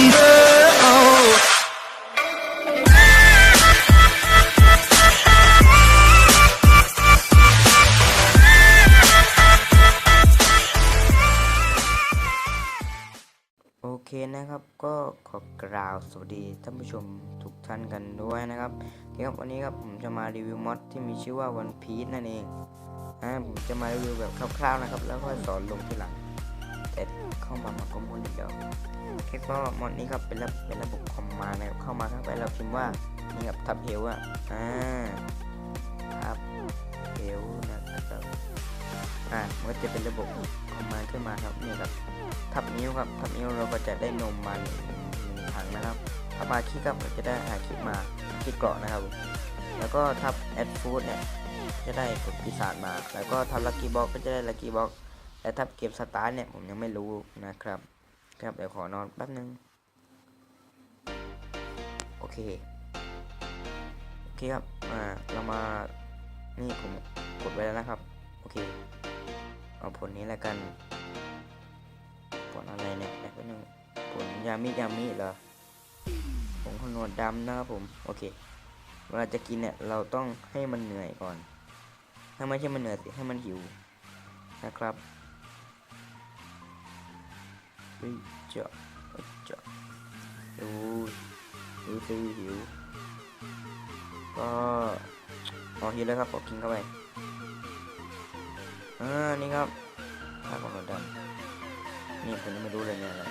number. Oh. โอเคนะครับก็ขอกล่าวสวัสดีท่านผู้ชมทุกท่านกันด้วยนะครับเครับวันนี้ครับผมจะมารีวิวมอดที่มีชื่อว่า One Piece นั่นเองอ่าผมจะมารีวิวแบบคร่าวๆนะครับ แล้วก็สอนลงทีหลัง แต่เข้ามามาก็มุนอีกแล้วโอเคก็มอดนี้ครับเป็นระเป็นระบบคอมมานด์นะครับเข้ามาเข้าไปเราพิมพ์ว่านี่ครับทับเฮลอะอ่าทับเฮลนะครับอ่ามันก็จะเป็นระบบคอมมาขึ้นมาครับนี่ครับทับนิ้วครับทับนิ้วเราก็จะได้นมมาหนึ่งถังนะครับทับมาคลิกครับเราจะได้หาคลิกมาคลิกเกราะนะครับ แล้วก็ทับแอดฟูดเนี่ยจะได้กดปีศาจมา แล้วก็ทับลักกี้บ็อกก็จะได้ลักกี้บ็อก และทับเก็บสตาร์เนี่ยผมยังไม่รู้นะครับ ครับเดี๋ยวขอนอนแป๊บนึง โอเค โอเคครับ อ่า เรามา นี่ผมกดไว้แล้วนะครับ โอเค เอาผลนี้แล้วกัน ผลอะไรเนี่ยแป๊บนึง ผลยามิยามิเหรอผงขนวดดำนะครับผม โอเค เวลาจะกินเนี่ย เราต้องให้มันเหนื่อยก่อน ถ้าไม่ใช่มันเหนื่อยสิให้มันหิวนะครับ เฮ้ยเจาะเจาะดูดูสิหิวก็พอหิวแล้วครับพอกินเข้าไปอ่านี่ครับผ้าขนวดดำนี่ผมยังไม่รู้เลยเนี่ยอะไร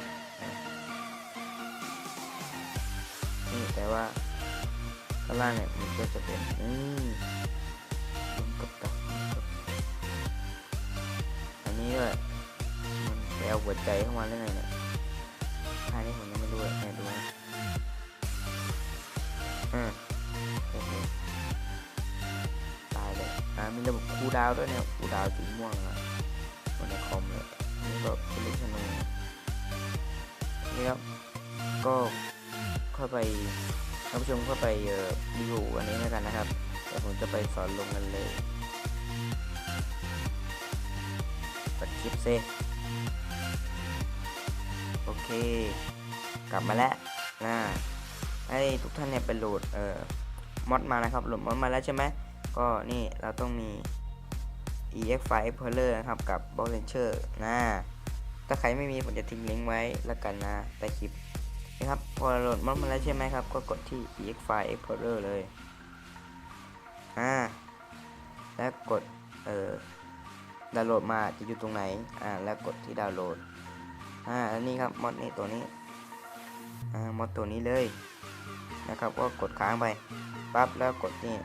นี่แต่ว่าข้างล่างเนี่ยมันก็จะเป็นอืมลุงกับกับอันนี้ด้วย เอาหัวใจเข้ามาได้ไงเนี่ยอันนี้ผมยังไม่รู้เลยเนี่ดูนะอืมโอ้โหตายเลยอ่ามีระบบคูดาวด้วยเนี่ยคูดาวสีม่วงอะบนในคอมเลยนี่ก็เป็นลูกธนูนี่ครับก็เข้าไปท่านผู้ชมเข้าไปเอ่อรีวิวอันนี้แล้วกันนะครับเดี๋ยวผมจะไปสอนลงกันเลย ปัดคลิปเซ เค กลับมาแล้วนะให้ทุกท่านเนี่ยไปโหลดเอ่อมอดมานะครับ โหลดมอดมาแล้วใช่ไหมก็นี่เราต้องมี EX5 Explorer นะครับ กับ b o x Launcher นะถ้าใครไม่มีผมจะทิ้งลิงก์ไว้แล้วกันนะใต้คลิปนะครับพอโหลดมอดมาแล้วใช่ไหมครับ ก็กดที่ EX5 Explorer เลยอ่าแล้วกดเอ่อดาวน์โหลดมาจะอยู่ตรงไหนอ่าแล้วกดที่ดาวน์โหลด อ่าแล้วนี่ครับมอดนี่ตัวนี้อ่ามอดตัวนี้เลยนะครับก็กดค้างไปปั๊บแล้วกดนี่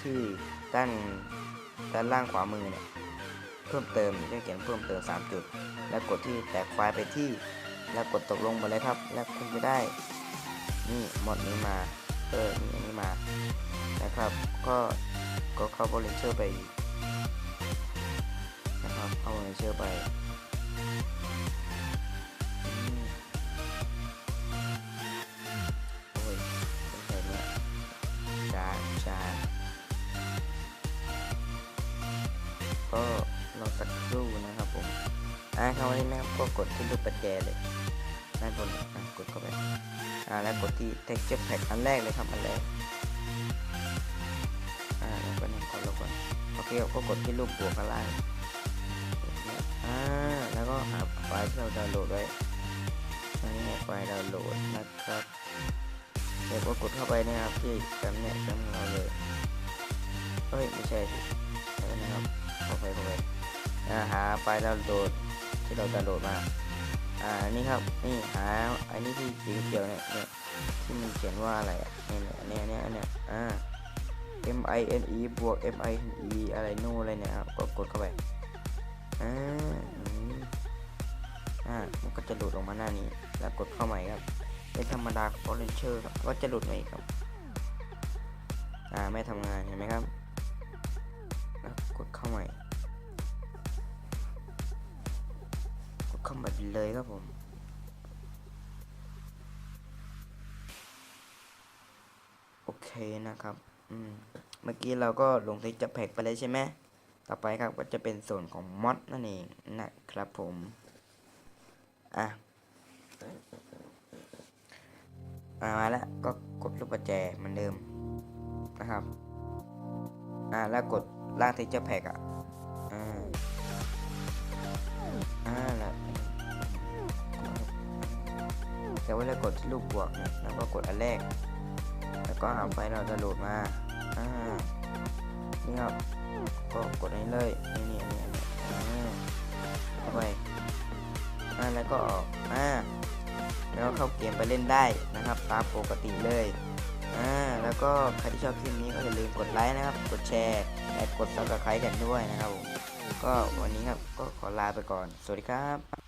ที่ด้านด้านล่างขวามือเนี่ยเพิ่มเติมจะเขียนเพิ่มเติม 3 จุด แล้วกดที่แตกไฟล์ไปที่ แล้วกดตกลงไปเลยครับ แล้วคุณจะได้ นี่หมดนี้มาเออนี่นี้มานะครับ ก็ก็เข้าบริเชอร์ไปอีกนะครับเข้าบริเชอร์ไป ก็รอสักครู่นะครับผมอ่าคราวนี้นะครับก็กดที่รูปประแจเลยด้านบนกดเข้าไปอ่าแล้วกดที่ texture pack อันแรกเลยครับอันแรกอ่าแล้วก็นี่กดลงก่อนโอเคก็กดที่รูปบวกข้างล่างอ่าแล้วก็หาไฟล์ที่เราดาวน์โหลดไว้อันนี้ไฟล์ดาวน์โหลดนะครับเดี๋ยวก็กดเข้าไปนะครับที่แฟ้มเนี่ยแฟ้มเราเลยเฮ้ยไม่ใช่สินะครับ เข้าไปเข้าไปอ่าหาไฟล์ดาวน์โหลดที่เราดาวน์โหลดมา อ่า นี่ครับ นี่หา อันนี้ที่สีเขียวเนี่ยเนี่ย ที่มันเขียนว่าอะไรอะนี่เนี่ยเนี่ยเนี่ยเนี่ยอ่า M I N E บวก M I N E อะไรนู่นอะไรเนี่ยครับก็กดเข้าไป อ่าอ่า มันก็จะหลุดออกมาหน้านี้ แล้วกดเข้าใหม่ครับ เป็นธรรมดาของ o r a n g e r ครับก็จะหลุดมาอีกครับ อ่า ไม่ทำงานเห็นไหมครับ แล้วกดเข้าใหม่ เลยครับผมโอเคนะครับอืมเมื่อกี้เราก็ลงที่จะแพ็กไปเลยใช่ไหมต่อไปครับก็จะเป็นส่วนของมอดนั่นเองนะครับผมอะมาแล้วก็กดลูกประแจเหมือนเดิมนะครับอ่าแล้วกดลากทคเจอร์แพ็กอะ แต่ว่าเรากดที่ลูกบวกเนี่ยแล้วก็กดอันแรก แล้วก็หาไฟเราจะโหลดมาอ่านี่ครับก็กดอันนี้เลยนี่นี่นนี้อันนี้อ่าเข้าไปอ่าแล้วก็ออกอ่าแล้วเข้าเกมไปเล่นได้นะครับ ตามปกติเลยอ่าแล้วก็ใครที่ชอบคลิปนี้ก็อย่าลืมกดไลค์นะครับ กดแชร์และกดซับสไครต์กันด้วยนะครับผมก็วันนี้ครับก็ขอลาไปก่อน สวัสดีครับ